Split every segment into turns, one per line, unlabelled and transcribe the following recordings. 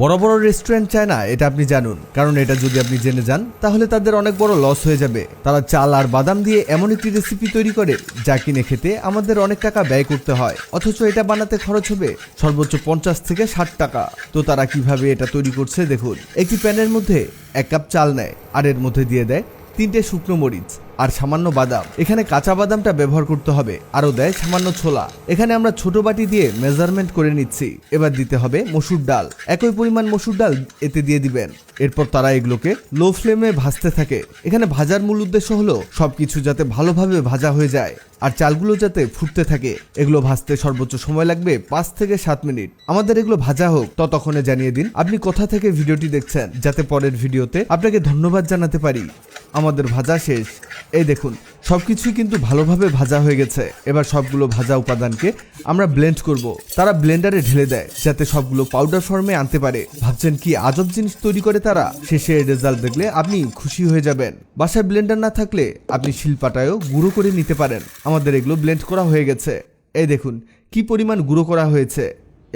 বড় বড় রেস্টুরেন্ট চায় না এটা আপনি জানুন। কারণ এটা যদি আপনি জেনে যান, তাহলে তাদের অনেক বড় লস হয়ে যাবে। তারা চাল আর বাদাম দিয়ে এমন একটি রেসিপি তৈরি করে, যা কিনে খেতে আমাদের অনেক টাকা ব্যয় করতে হয়। অথচ এটা বানাতে খরচ হবে সর্বোচ্চ পঞ্চাশ থেকে ষাট টাকা। তো তারা কীভাবে এটা তৈরি করছে, দেখুন। একটি প্যানের মধ্যে এক কাপ চাল নেয়, আর এর মধ্যে দিয়ে দেয় তিনটে শুকনো মরিচ। আর সামান্য বাদাম। এখানে কাঁচা বাদামটা ব্যবহার করতে হবে, আরও দেয় সামান্য ছোলা। এখানে আমরা ছোট বাটি দিয়ে মেজারমেন্ট করে নিচ্ছি। এবার দিতে হবে মসুর ডাল। একই পরিমাণ মসুর ডাল এতে দিয়ে দিবেন। এরপর তারা এগুলোকে লো ফ্লেমে ভাজতে থাকে। এখানে ভাজার মূল উদ্দেশ্য হলো সবকিছু যাতে ভালোভাবে ভাজা হয়ে যায়, আর চালগুলো যাতে ফুটতে থাকে। এগুলো ভাজতে সর্বোচ্চ সময় লাগবে পাঁচ থেকে সাত মিনিট। আমাদের এগুলো ভাজা হোক, ততক্ষণে জানিয়ে দিন আপনি কোথা থেকে ভিডিওটি দেখছেন, যাতে পরের ভিডিওতে আপনাকে ধন্যবাদ জানাতে পারি। আমাদের ভাজা শেষ। এই দেখুন, সবকিছুই কিন্তু ভালোভাবে ভাজা হয়ে গেছে। এবার সবগুলো ভাজা উপাদানকে আমরা ব্লেন্ড করব। তারা ব্লেন্ডারে ঢেলে দেয়, যাতে সবগুলো পাউডার ফর্মে আনতে পারে। ভাবছেন কি আজব জিনিস তৈরি করে তারা? শেষে রেজাল্ট দেখলে আপনি খুশি হয়ে যাবেন। বাসায় ব্লেন্ডার না থাকলে আপনি শিলপাটায়ও গুঁড়ো করে নিতে পারেন। আমাদের এগুলো ব্লেন্ড করা হয়ে গেছে। এই দেখুন, কি পরিমাণ গুঁড়ো করা হয়েছে।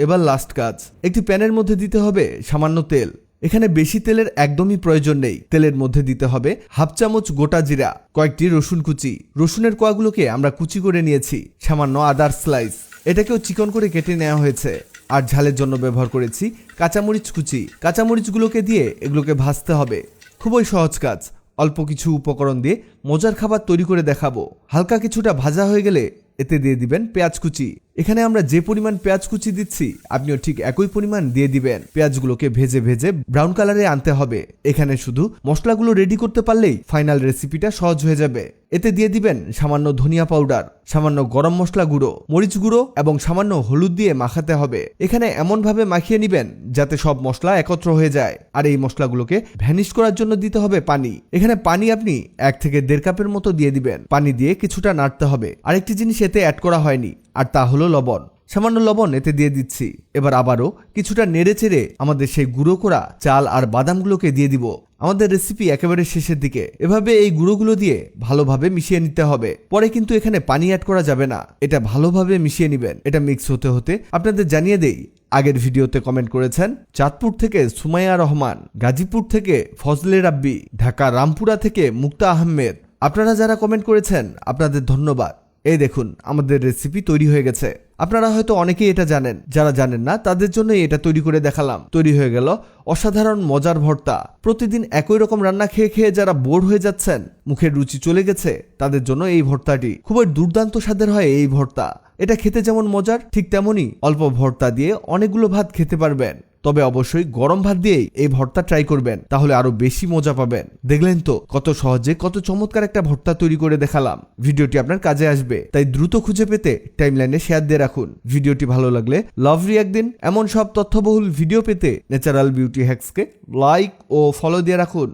এবার লাস্ট কাজ, একটি প্যানের মধ্যে দিতে হবে সামান্য তেল। এখানে বেশি তেলের একদমই প্রয়োজন নেই। তেলের মধ্যে দিতে হবে হাফ চামচ গোটা জিরা, কয়েকটি রসুন কুচি। রসুনের কোয়াগুলোকে আমরা কুচি করে নিয়েছি, সামান্য আদার স্লাইস। এটাকেও চিকন করে কেটে নেওয়া হয়েছে। আর ঝালের জন্য ব্যবহার করেছি কাঁচামরিচ কুচি। কাঁচামরিচগুলোকে দিয়ে এগুলোকে ভাজতে হবে। খুবই সহজ কাজ। অল্প কিছু উপকরণ দিয়ে মজার খাবার তৈরি করে দেখাবো। হালকা কিছুটা ভাজা হয়ে গেলে এতে দিয়ে দিবেন পেঁয়াজ কুচি। এখানে আমরা যে পরিমাণ পেঁয়াজ কুচি দিচ্ছি, আপনিও ঠিক একই পরিমাণ দিয়ে দিবেন। পেঁয়াজগুলোকে ভেজে ভেজে ব্রাউন কালারে আনতে হবে। এখানে শুধু মশলাগুলো রেডি করতে পারলেই ফাইনাল রেসিপিটা সহজ হয়ে যাবে। এতে দিয়ে দিবেন সামান্য ধনিয়া পাউডার সামান্য গরম মশলা গুঁড়ো, মরিচ গুঁড়ো এবং সামান্য হলুদ দিয়ে মাখাতে হবে। এখানে এমনভাবে মাখিয়ে নিবেন যাতে সব মশলা একত্র হয়ে যায়। আর এই মশলাগুলোকে ভ্যানিশ করার জন্য দিতে হবে পানি। এখানে পানি আপনি এক থেকে দেড় কাপের মতো দিয়ে দিবেন। পানি দিয়ে কিছুটা নাড়তে হবে। আরেকটি জিনিস এতে অ্যাড করা হয়নি। আর তা হলো লবণ। সামান্য লবণ এতে দিয়ে দিচ্ছি। এবার আবারও কিছুটা নেড়ে চেড়ে আমাদের সেই গুঁড়ো করা চাল আর বাদামগুলোকে দিয়ে দিব। আমাদের রেসিপি একেবারে শেষের দিকে। এভাবে এই গুঁড়োগুলো দিয়ে ভালোভাবে মিশিয়ে নিতে হবে। পরে কিন্তু এখানে পানি অ্যাড করা যাবে না। এটা ভালোভাবে মিশিয়ে নেবেন। এটা মিক্স হতে হতে আপনাদের জানিয়ে দেই, আগের ভিডিওতে কমেন্ট করেছেন, চাঁদপুর থেকে সুমাইয়া রহমান, গাজীপুর থেকে ফজলে রাব্বি, ঢাকা রামপুরা থেকে মুক্তা আহমেদ। আপনারা যারা কমেন্ট করেছেন, আপনাদের ধন্যবাদ। এই দেখুন, আমাদের রেসিপি তৈরি হয়ে গেছে। আপনারা হয়তো অনেকেই এটা জানেন, যারা জানেন না, তাদের জন্যই এটা তৈরি করে দেখালাম। তৈরি হয়ে গেল অসাধারণ মজার ভর্তা। প্রতিদিন একই রকম রান্না খেয়ে খেয়ে যারা বোর হয়ে যাচ্ছেন, মুখের রুচি চলে গেছে, তাদের জন্য এই ভর্তাটি খুবই দুর্দান্ত স্বাদের হয় এই ভর্তা। এটা খেতে যেমন মজার, ঠিক তেমনই অল্প ভর্তা দিয়ে অনেকগুলো ভাত খেতে পারবেন। তবে অবশ্যই গরম ভাত দিয়েই এই ভর্তা ট্রাই করবেন, তাহলে আরও বেশি মজা পাবেন। দেখলেন তো কত সহজে, কত চমৎকার একটা ভর্তা তৈরি করে দেখালাম। ভিডিওটি আপনার কাজে আসবে, তাই দ্রুত খুঁজে পেতে টাইমলাইনে শেয়ার দিয়ে রাখুন। ভিডিওটি ভালো লাগলে লাভ একদিন দিন এমন সব তথ্যবহুল ভিডিও পেতে ন্যাচারাল বিউটি হ্যাক্সকে লাইক ও ফলো দিয়ে রাখুন।